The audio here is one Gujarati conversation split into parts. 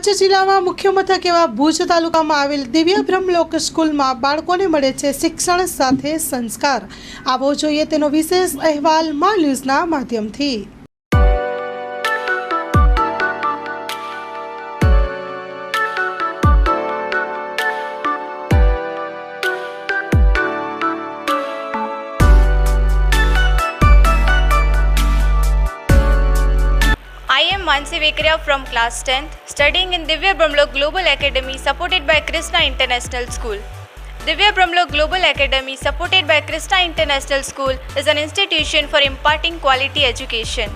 કચ્છ જિલ્લામાં મુખ્ય મથક એવા ભુજ તાલુકામાં આવેલ દિવ્ય બ્રહ્મલોક સ્કૂલમાં બાળકોને મળે છે શિક્ષણ સાથે સંસ્કાર. આવો જોઈએ તેનો વિશેષ અહેવાલ મા ન્યૂઝના માધ્યમથી. Mansi Vekria from class 10th, studying in Divya Brahmlok Global Academy supported by Krishna International School. Divya Brahmlok Global Academy supported by Krishna International School is an institution for imparting quality education.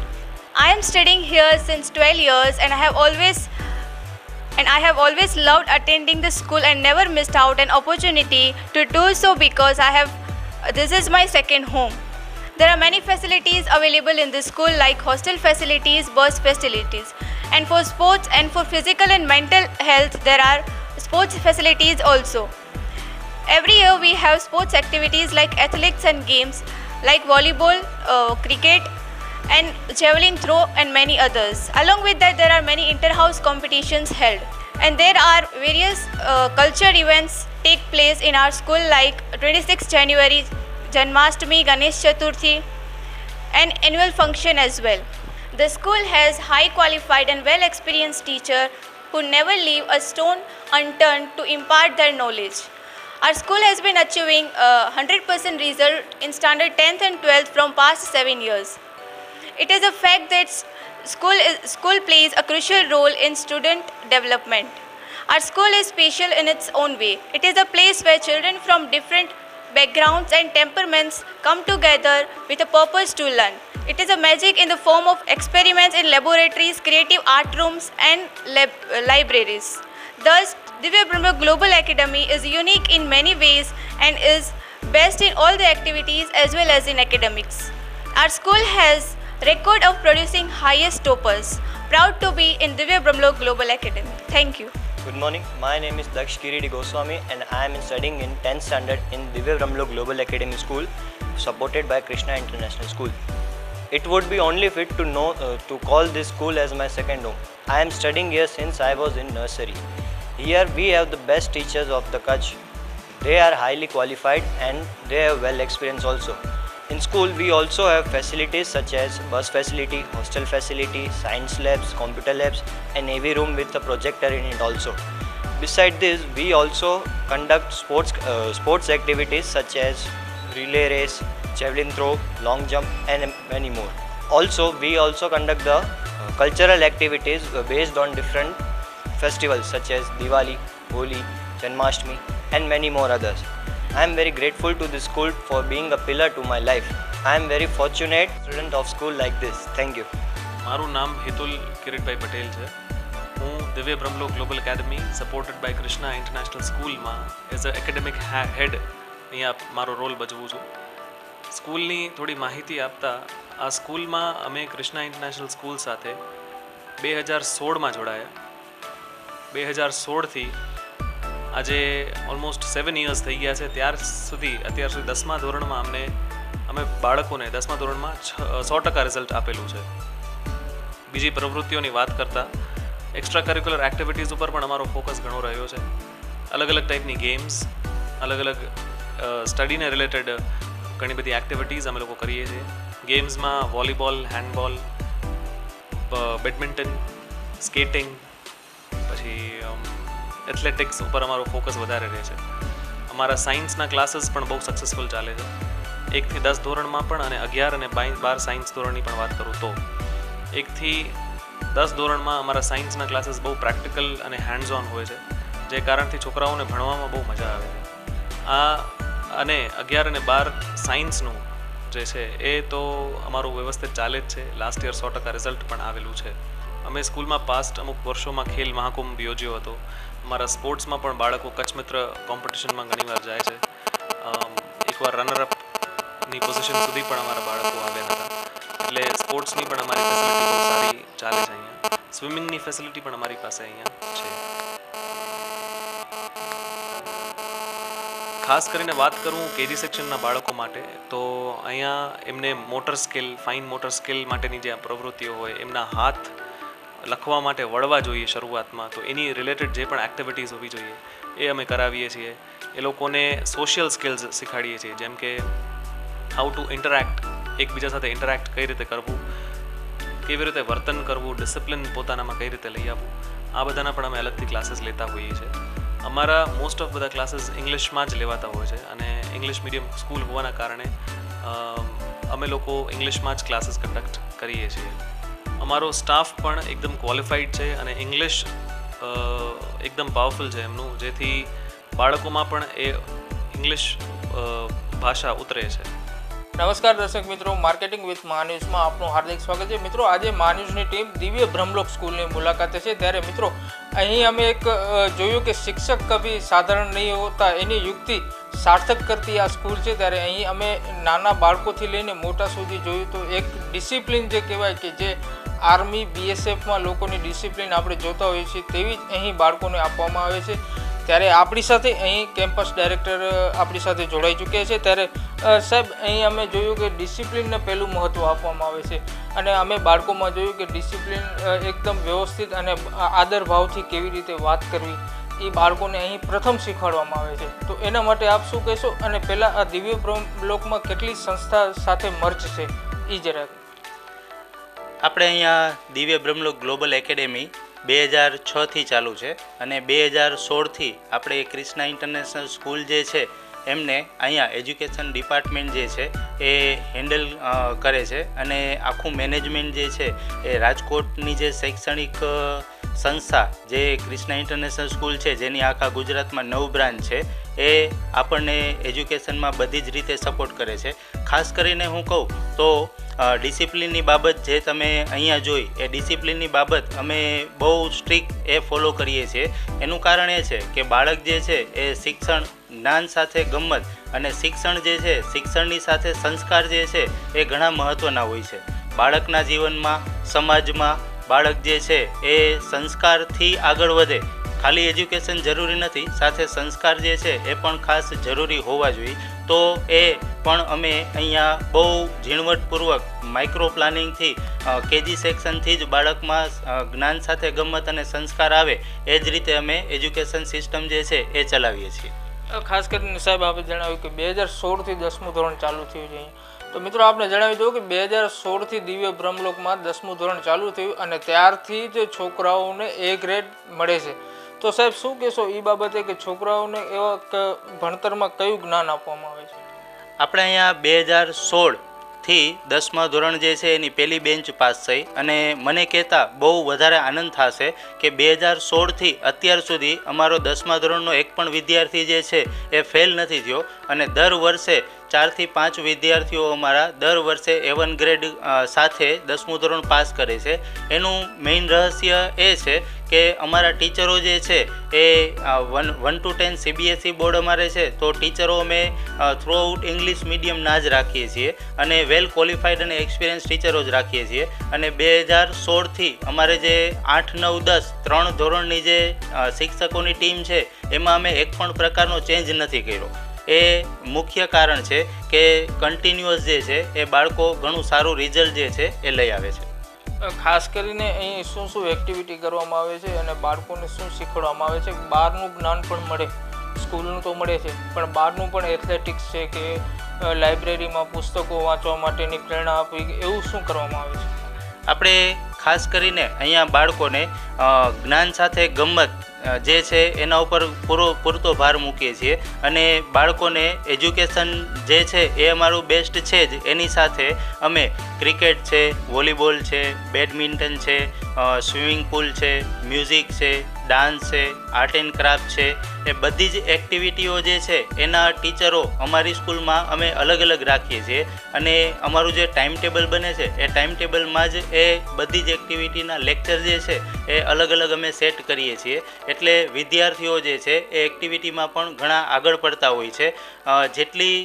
I am studying here since 12 years and I have always and I have always loved attending the school and never missed out an opportunity to do so because I have this is my second home. There are many facilities available in this school like hostel facilities, bus facilities. And for sports and for physical and mental health there are sports facilities also. Every year we have sports activities like athletics and games like volleyball, uh, cricket and javelin throw and many others. Along with that there are many inter-house competitions held. And there are various uh, culture events take place in our school like 26 January, Janmashtami, Ganesh Chaturthi and annual function as well. The school has high qualified and well experienced teacher who never leave a stone unturned to impart their knowledge. Our school has been achieving uh, 100% result in standard 10th and 12th from past 7 years. It is a fact that school, is, school plays a crucial role in student development. Our school is special in its own way. It is a place where children from different backgrounds and temperaments come together with a purpose to learn. It is a magic in the form of experiments in laboratories, creative art rooms, and lab- uh, libraries. Thus, Divya Brahma Global Academy is unique in many ways and is best in all the activities as well as in academics. Our school has record of producing highest toppers. Proud to be in Divya Brahmlok Global Academy. Thank you. Good morning. My name is Daksh Kiridi Goswami and I am studying in 10th standard in Divya Brahmlo Global Academy School supported by Krishna International School. It would be only fit to know uh, to call this school as my second home. I am studying here since I was in nursery. Here we have the best teachers of the Kutch. They are highly qualified and they have well experience also. In school we also have facilities such as bus facility, hostel facility, science labs, computer labs and AV room with a projector in it also. Beside this we also conduct sports uh, sports activities such as relay race, javelin throw, long jump and many more. Also we also conduct the uh, cultural activities based on different festivals such as Diwali, Holi, Janmashtami, and many more others. I am very grateful to this school for being a pillar to my life. I am very fortunate student of school like this. Thank you. મારું નામ હિતુલ કિરીટભાઈ પટેલ છે હું Divya Brahmalo global academy supported by Krishna international સ્કૂલમાં એઝ અ એકેડેમિક હેડ અહીંયા મારો રોલ ભજવું છું સ્કૂલની થોડી માહિતી આપતા, આ સ્કૂલમાં અમે કૃષ્ણા ઇન્ટરનેશનલ સ્કૂલ સાથે બે હજાર સોળમાં જોડાયા બે હજાર સોળથી આજે ઓલમોસ્ટ સેવન ઇયર્સ થઈ ગયા છે. ત્યાર સુધી, અત્યાર સુધી દસમા ધોરણમાં અમને, અમે બાળકોને દસમા ધોરણમાં છ સો ટકા રિઝલ્ટ આપેલું છે. બીજી પ્રવૃત્તિઓની વાત કરતાં એક્સ્ટ્રા કરિક્યુલર એક્ટિવિટીઝ ઉપર પણ અમારો ફોકસ ઘણો રહ્યો છે. અલગ અલગ ટાઈપની ગેમ્સ અલગ અલગ સ્ટડીને રિલેટેડ ઘણી બધી એક્ટિવિટીઝ અમે લોકો કરીએ છીએ. ગેમ્સમાં વોલીબોલ હેન્ડબોલ બેડમિન્ટન સ્કેટિંગ પછી એથ્લેટિક્સ ઉપર અમારો ફોકસ વધારે રહે છે. અમારા સાયન્સના ક્લાસીસ પણ બહુ સક્સેસફુલ ચાલે છે. એકથી દસ ધોરણમાં પણ અને અગિયાર અને બાર સાયન્સ ધોરણની પણ વાત કરું તો. એકથી દસ ધોરણમાં અમારા સાયન્સના ક્લાસીસ બહુ પ્રેક્ટિકલ અને હેન્ડ્સ ઓન હોય છે, જે કારણથી છોકરાઓને ભણવામાં બહુ મજા આવે છે. આ અને અગિયાર અને બાર સાયન્સનું જે છે, એ તો અમારું વ્યવસ્થિત ચાલે જ છે. લાસ્ટ યર સો ટકા રિઝલ્ટ પણ આવેલું છે. અમે સ્કૂલમાં પાસ્ટ અમુક વર્ષોમાં ખેલ મહાકુંભ યોજ્યો હતો. અમારા સ્પોર્ટ્સમાં પણ બાળકો કચ્છ મિત્ર કોમ્પિટિશનમાં ઘણીવાર જાય છે. એકવાર રનરઅપની પોઝિશન સુધી પણ અમારા બાળકો આવ્યા હતા. એટલે સ્પોર્ટ્સની પણ અમારી ફેસિલિટી બહુ સારી ચાલે છે અહીંયા. સ્વિમિંગની ફેસિલિટી પણ અમારી પાસે અહીંયા છે. ખાસ કરીને વાત કરું કેજી સેક્શનના બાળકો માટે, તો અહીંયા એમને motor skill fine motor skill માટેની જે પ્રવૃત્તિઓ હોય, એમના હાથ લખવા માટે વળવા જોઈએ શરૂઆતમાં, તો એની રિલેટેડ જે પણ એક્ટિવિટીઝ હોવી જોઈએ, એ અમે કરાવીએ છીએ. એ લોકોને સોશિયલ સ્કિલ્સ શીખવાડીએ છીએ, જેમ કે હાઉ ટુ ઇન્ટરેક્ટ એકબીજા સાથે ઇન્ટરેક્ટ કઈ રીતે કરવું, કેવી રીતે વર્તન કરવું ડિસિપ્લિન પોતાનામાં કઈ રીતે લઈ આવવું, આ બધાના પણ અમે અલગથી ક્લાસીસ લેતા હોઈએ છીએ. અમારા મોસ્ટ ઓફ બધા ક્લાસીસ ઇંગ્લિશમાં જ લેવાતા હોય છે અને ઇંગ્લિશ મીડિયમ સ્કૂલ હોવાના કારણે, અમે લોકો ઇંગ્લિશમાં જ ક્લાસીસ કન્ડક્ટ કરીએ છીએ. અમારો સ્ટાફ પણ એકદમ ક્વોલિફાઈડ છે અને ઇંગ્લિશ એકદમ પાવરફુલ છે એમનું, જેથી બાળકોમાં પણ એ ઇંગ્લિશ ભાષા ઉતરે છે. નમસ્કાર દર્શક મિત્રો માર્કેટિંગ વિથ મહાન્યૂઝમાં આપનું હાર્દિક સ્વાગત છે. મિત્રો, આજે માન્યુઝની ટીમ દિવ્ય બ્રહ્મલોક સ્કૂલની મુલાકાતે છે. ત્યારે મિત્રો, અહીં અમે એક જોયું કે શિક્ષક કભી સાધારણ નહીં હોતા, એની યુક્તિ સાર્થક કરતી આ સ્કૂલ છે. ત્યારે અહીં અમે નાના બાળકોથી લઈને મોટા સુધી જોયું તો એક ડિસિપ્લિન જે કહેવાય કે જે આર્મી, બીએસએફમાં લોકોની ડિસિપ્લિન આપણે જોતા હોઈએ છીએ તેવી જ અહીં બાળકોને આપવામાં આવે છે. ત્યારે આપણી સાથે અહીં કેમ્પસ ડાયરેક્ટર આપણી સાથે જોડાઈ ચૂક્યા છે. ત્યારે સાહેબ, અહીં અમે જોયું કે ડિસિપ્લિનને પહેલું મહત્ત્વ આપવામાં આવે છે. અને અમે બાળકોમાં જોયું કે ડિસિપ્લિન એકદમ વ્યવસ્થિત અને આદર ભાવથી કેવી રીતે વાત કરવી, એ બાળકોને અહીં પ્રથમ શીખવાડવામાં આવે છે. તો એના માટે આપ શું કહેશો? અને પહેલાં આ દિવ્ય બ્લોકમાં કેટલી સંસ્થા સાથે મર્જ છે? એ જરાક આપણે અહીંયા દિવ્ય બ્રહ્મલોક ગ્લોબલ એકેડેમી બે હજાર છથી ચાલુ છે અને બે હજાર સોળથી આપણે ક્રિષ્ના ઇન્ટરનેશનલ સ્કૂલ જે છે, એમને અહીંયા એજ્યુકેશન ડિપાર્ટમેન્ટ જે છે, એ હેન્ડલ કરે છે. અને આખું મેનેજમેન્ટ જે છે, એ રાજકોટની જે શૈક્ષણિક સંસ્થા જે ક્રિષ્ના ઇન્ટરનેશનલ સ્કૂલ છે, જેની આખા ગુજરાતમાં નવ બ્રાન્ચ છે, એ આપણને એજ્યુકેશનમાં બધી જ રીતે સપોર્ટ કરે છે. ખાસ કરીને હું કહું તો ડિસિપ્લિનની બાબત જે તમે અહીંયા જોઈ, એ ડિસિપ્લિનની બાબત અમે બહુ સ્ટ્રિક એ ફોલો કરીએ છીએ. એનું કારણ એ છે કે બાળક જે છે, એ શિક્ષણ, જ્ઞાન સાથે ગમ્મત અને શિક્ષણ જે છે, શિક્ષણની સાથે સંસ્કાર જે છે, એ ઘણા મહત્ત્વના હોય છે. બાળકના જીવનમાં, સમાજમાં બાળક જે છે એ સંસ્કારથી આગળ વધે. ખાલી એજ્યુકેશન જરૂરી નથી, સાથે સંસ્કાર જે છે એ પણ ખાસ જરૂરી હોવા જોઈએ. તો એ પણ અમે અહીંયા બહુ ઝીણવટપૂર્વક માઇક્રો પ્લાનિંગથી કેજી સેક્શનથી જ બાળકમાં જ્ઞાન સાથે ગમ્મત અને સંસ્કાર આવે, એ જ રીતે અમે એજ્યુકેશન સિસ્ટમ જે છે એ ચલાવીએ છીએ. ખાસ કરીને સાહેબ આપણે જણાવ્યું કે બે હજાર સોળથી દસમું ધોરણ ચાલુ થયું છે તો મિત્રો આપણે જણાવી દઉં કે બે હજાર સોળથી દિવ્ય બ્રહ્મલોકમાં દસમું ધોરણ ચાલુ થયું અને ત્યારથી જ છોકરાઓને એ ગ્રેડ મળે છે. તો સાહેબ, શું કહેશો એ બાબતે કે છોકરાઓને એવા ભણતરમાં કયું જ્ઞાન આપવામાં આવે છે? આપણે અહીંયા બે હજાર સોળથી દસમા ધોરણ જે છે એની પહેલી બેન્ચ પાસ થઈ અને મને કહેતા બહુ વધારે આનંદ થશે કે બે હજાર સોળથી અત્યાર સુધી અમારો દસમા ધોરણનો એક પણ વિદ્યાર્થી જે છે એ ફેલ નથી થયો અને દર વર્ષે ચારથી પાંચ વિદ્યાર્થીઓ અમારા દર વર્ષે એવન ગ્રેડ સાથે દસમું ધોરણ પાસ કરે છે. એનું મેઇન રહસ્ય એ છે કે અમારા ટીચરો જે છે એ one one to ten CBSE board અમારે છે, તો ટીચરો અમે થ્રુ આઉટ ઇંગ્લિશ મીડિયમના જ રાખીએ છીએ અને વેલ ક્વોલિફાઈડ અને એક્સપિરિયન્સ ટીચરો જ રાખીએ છીએ. અને બે હજાર સોળથી અમારે જે આઠ, નવ, દસ, ત્રણ ધોરણની જે શિક્ષકોની ટીમ છે, એમાં અમે એક પણ પ્રકારનો ચેન્જ નથી કર્યો. એ મુખ્ય કારણ છે કે કન્ટિન્યુઅસ જે છે એ બાળકો ઘણું સારું રિઝલ્ટ જે છે એ લઈ આવે છે. ખાસ કરીને અહીં શું શું એક્ટિવિટી કરવામાં આવે છે અને બાળકોને શું શીખવાડવામાં આવે છે? બહારનું જ્ઞાન પણ મળે. સ્કૂલનું તો મળે છે પણ બહારનું પણ એથ્લેટિક્સ છે કે લાઇબ્રેરીમાં પુસ્તકો વાંચવા માટેની પ્રેરણા આપવી એવું શું કરવામાં આવે છે? આપણે ખાસ કરીને અહીંયા બાળકોને જ્ઞાન સાથે ગમ્મત અ, જે છે, એના ઉપર પૂરો, પૂરતો ભાર મૂકીએ છીએ. અને બાળકોને એજ્યુકેશન જે છે, એ અમારું બેસ્ટ છે જ. એની સાથે અમે ક્રિકેટ છે, વોલીબોલ છે, બેડમિન્ટન છે સ્વિમિંગ પુલ છે, મ્યુઝિક છે, ડાન્સ છે, આર્ટ એન્ડ ક્રાફ્ટ છે એ બધી જ એક્ટિવિટીઓ જે છે, એના ટીચરો અમારી સ્કૂલમાં અમે અલગ અલગ રાખીએ છીએ. અને અમારું જે ટાઈમ ટેબલ બને છે, એ ટાઈમ ટેબલમાં જ એ બધી જ એક્ટિવિટીના લેક્ચર જે છે, એ અલગ અલગ અમે સેટ કરીએ છીએ. એટલે વિદ્યાર્થીઓ જે છે, એ એક્ટિવિટીમાં પણ ઘણા આગળ પડતા હોય છે. જેટલી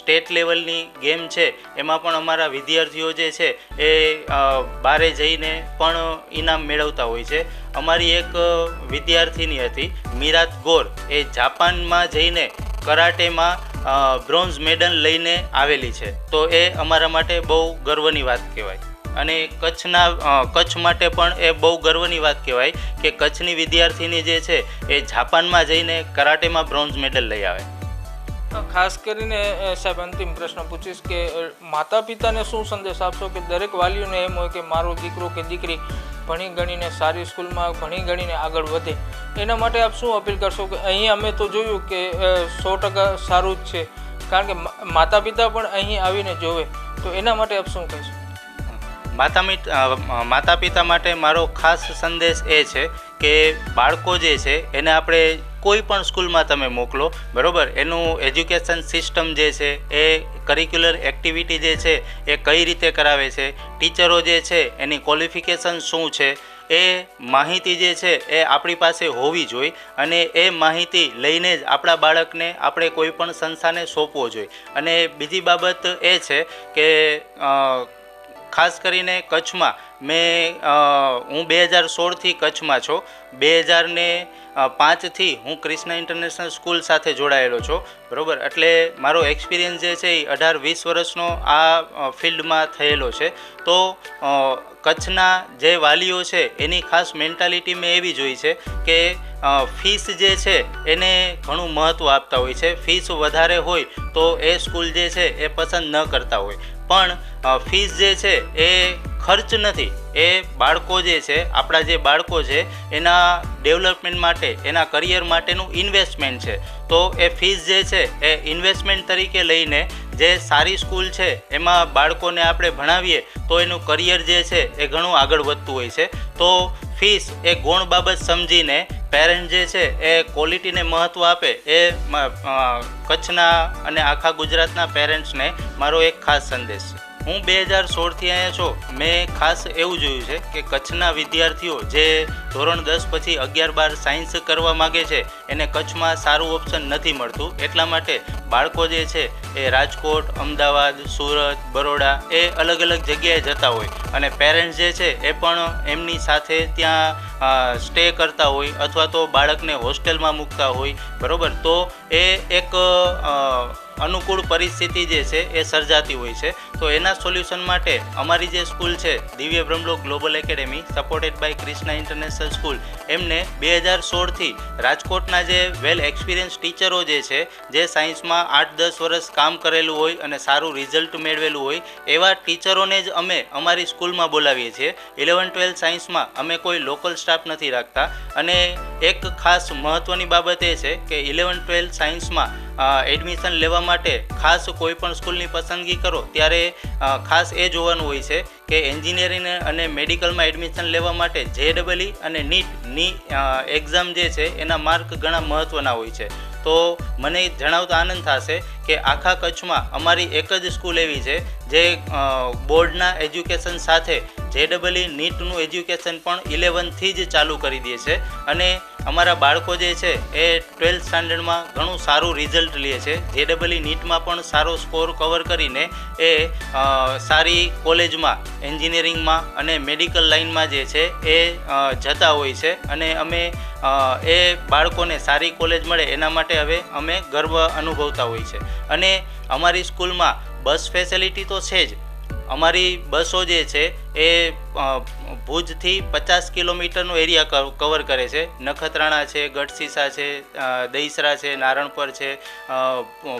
સ્ટેટ લેવલની ગેમ છે, એમાં પણ અમારા વિદ્યાર્થીઓ જે છે, એ બારે જઈને પણ ઇનામ મેળવતા હોય છે. અમારી એક વિદ્યાર્થીની હતી મીરાત ગોર એ જાપાનમાં જઈને કરાટેમાં બ્રોન્ઝ મેડલ લઈને આવેલી છે. તો એ અમારા માટે બહુ ગર્વની વાત કહેવાય. અને કચ્છના કચ્છ માટે પણ એ બહુ ગર્વની વાત કહેવાય કે કચ્છની વિદ્યાર્થીની જે છે એ જાપાનમાં જઈને કરાટેમાં બ્રોન્ઝ મેડલ લઈ આવે. ખાસ કરીને સાહેબ અંતિમ પ્રશ્ન પૂછીશ કે માતા પિતાને શું સંદેશ આપશો કે દરેક વાલીઓને એમ હોય કે મારો દીકરો કે દીકરી ભણી ગણીને સારી સ્કૂલમાં ભણી ગણીને આગળ વધે. એના માટે આપ શું અપીલ કરશો કે અહીં અમે તો જોયું કે સો ટકા સારું જ છે. કારણ કે માતા પિતા પણ અહીં આવીને જોવે. તો એના માટે આપ શું કહેશો? માતા મીત પિતા માટે મારો ખાસ સંદેશ એ છે કે બાળકો જે છે, એને આપણે કોઈ પણ સ્કૂલમાં તમે મોકલો, બરાબર? એનું એજ્યુકેશન સિસ્ટમ જે છે એ કરિક્યુલર એક્ટિવિટી જે છે એ કઈ રીતે કરાવે છે? ટીચરો જે છે, એની ક્વોલિફિકેશન શું છે? એ માહિતી જે છે એ આપણી પાસે હોવી જોઈએ અને એ માહિતી લઈને જ આપણા બાળકને આપણે કોઈ પણ સંસ્થાને સોંપવો જોઈએ. અને બીજી બાબત એ છે કે ખાસ કરીને કચ્છમાં મેં હું બે હજાર સોળથી કચ્છમાં છું. બે હજારને પાંચથી હું ક્રિષ્ના ઇન્ટરનેશનલ સ્કૂલ સાથે જોડાયેલો છું. બરાબર? એટલે મારો એક્સપિરિયન્સ જે છે એ અઢાર વીસ વર્ષનો આ ફિલ્ડમાં થયેલો છે. તો કચ્છના જે વાલીઓ છે એની ખાસ મેન્ટાલિટી મેં એવી જોઈ છે કે ફીસ જે છે એને ઘણું મહત્ત્વ આપતા હોય છે. ફીસ વધારે હોય તો એ સ્કૂલ જે છે એ પસંદ ન કરતા હોય. પણ ફીસ જે છે એ ખર્ચ નથી. એ બાળકો જે છે, આપણા જે બાળકો છે, એના ડેવલપમેન્ટ માટે, એના કરિયર માટેનું ઇન્વેસ્ટમેન્ટ છે. તો એ ફીસ જે છે, એ ઇન્વેસ્ટમેન્ટ તરીકે લઈને જે સારી સ્કૂલ છે, એમાં બાળકોને આપણે ભણાવીએ, તો એનું કરિયર જે છે, એ ઘણું આગળ વધતું હોય છે. તો ફીસ એ ગુણ બાબત સમજીને પેરેન્ટ જે છે એ ક્વોલિટીને મહત્ત્વ આપે એ કચ્છના અને આખા ગુજરાતના પેરેન્ટ્સને મારો એક ખાસ સંદેશ છે. હું બે હજાર સોળથી અહીંયા છું. મેં ખાસ એવું જોયું છે કે કચ્છના વિદ્યાર્થીઓ જે ધોરણ દસ પછી અગિયાર બાર સાયન્સ કરવા માગે છે, એને કચ્છમાં સારું ઓપ્શન નથી મળતું. એટલા માટે બાળકો જે છે એ રાજકોટ, અમદાવાદ, સુરત, બરોડા એ અલગ અલગ જગ્યાએ જતા હોય. અને પેરેન્ટ્સ જે છે એ પણ એમની સાથે ત્યાં સ્ટે કરતા હોય અથવા તો બાળકને હોસ્ટેલમાં મૂકતા હોય. બરાબર? તો એ એક અનુકૂળ પરિસ્થિતિ જે છે એ સર્જાતી હોય છે. તો એના સોલ્યુશન માટે અમારી જે સ્કૂલ છે, Divya Brahmalok global academy supported by Krishna international school એમને બે હજાર સોળથી રાજકોટના જે વેલ એક્સપિરિયન્સ ટીચરો જે છે, જે સાયન્સમાં આઠ દસ વર્ષ કામ કરેલું હોય અને સારું રિઝલ્ટ મેળવેલું હોય, એવા ટીચરોને જ અમે અમારી સ્કૂલમાં બોલાવીએ છીએ. ઇલેવન ટ્વેલ્થ સાયન્સમાં અમે કોઈ લોકલ સ્ટાફ નથી રાખતા. અને એક ખાસ મહત્ત્વની બાબત એ છે કે ઇલેવન ટ્વેલ્થ સાયન્સમાં એડમિશન લેવા માટે ખાસ કોઈપણ સ્કૂલની પસંદગી કરો, ત્યારે ખાસ એ જોવાનું હોય છે કે એન્જિનિયરિંગ અને મેડિકલમાં એડમિશન લેવા માટે જે ડબલઈ અને નીટની એક્ઝામ જે છે, એના માર્ક ઘણા મહત્ત્વના હોય છે. તો મને જણાવતા આનંદ થશે કે આખા કચ્છમાં અમારી એક જ સ્કૂલ એવી છે, જે બોર્ડના એજ્યુકેશન સાથે જે ડબલઈ નીટનું એજ્યુકેશન પણ ઇલેવનથી જ ચાલુ કરી દે છે અને અમારા બાળકો જે છે એ ટ્વેલ્થ સ્ટાન્ડર્ડમાં ઘણું સારું રિઝલ્ટ લે છે. જે ડબલઈ નીટમાં પણ સારો સ્કોર કવર કરીને એ સારી કોલેજમાં, એન્જિનિયરિંગમાં અને મેડિકલ લાઇનમાં જે છે એ જતા હોય છે અને અમે એ બાળકોને સારી કોલેજ મળે એના માટે હવે અમે ગર્વ અનુભવતા હોય છે. અને અમારી સ્કૂલમાં બસ ફેસિલિટી તો છે જ. અમારી બસો જે છે એ ભુજથી પચાસ કિલોમીટરનો એરિયા કવર કરે છે. નખત્રાણા છે ગઢસીસા છે દહીસરા છે, નારણપર છે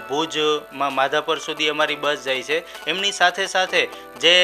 ભુજમાં માધાપર સુધી અમારી બસ જાય છે. એમની સાથે સાથે જે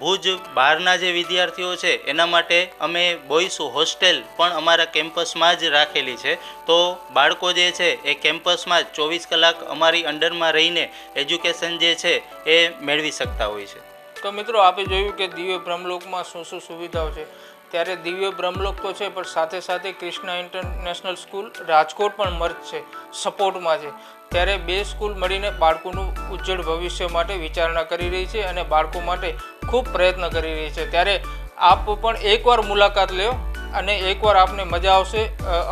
ભુજ બહારના જે વિદ્યાર્થીઓ છે, એના માટે અમે બોയ്સ હોસ્ટેલ પણ અમારા કેમ્પસમાં જ રાખેલી છે. તો બાળકો જે છે, એ કેમ્પસમાં જ ચોવીસ કલાક અમારી અંડરમાં રહીને એજ્યુકેશન જે છે, એ મેળવી શકતા હોય છે. તો મિત્રો આપે જોયું કે દિવ્ય બ્રહ્મલોકમાં શું શું સુવિધાઓ છે. ત્યારે દિવ્ય બ્રહ્મલોક તો છે, પણ સાથે સાથે કૃષ્ણ ઇન્ટરનેશનલ સ્કૂલ રાજકોટ પણ મર્જ છે સપોર્ટમાં છે. ત્યારે બે સ્કૂલ મળીને બાળકોનું ઉજ્જવળ ભવિષ્ય માટે વિચારણા કરી રહી છે અને બાળકો માટે ખૂબ પ્રયત્ન કરી રહી છે. ત્યારે આપ પણ એકવાર મુલાકાત લ્યો અને એકવાર આપને મજા આવશે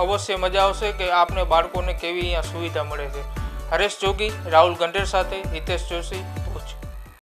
અવશ્ય મજા આવશે કે આપને બાળકોને કેવી અહીંયા સુવિધા મળે છે. હરેશ જોગી, રાહુલ ગંઢેર સાથે હિતેશ જોશી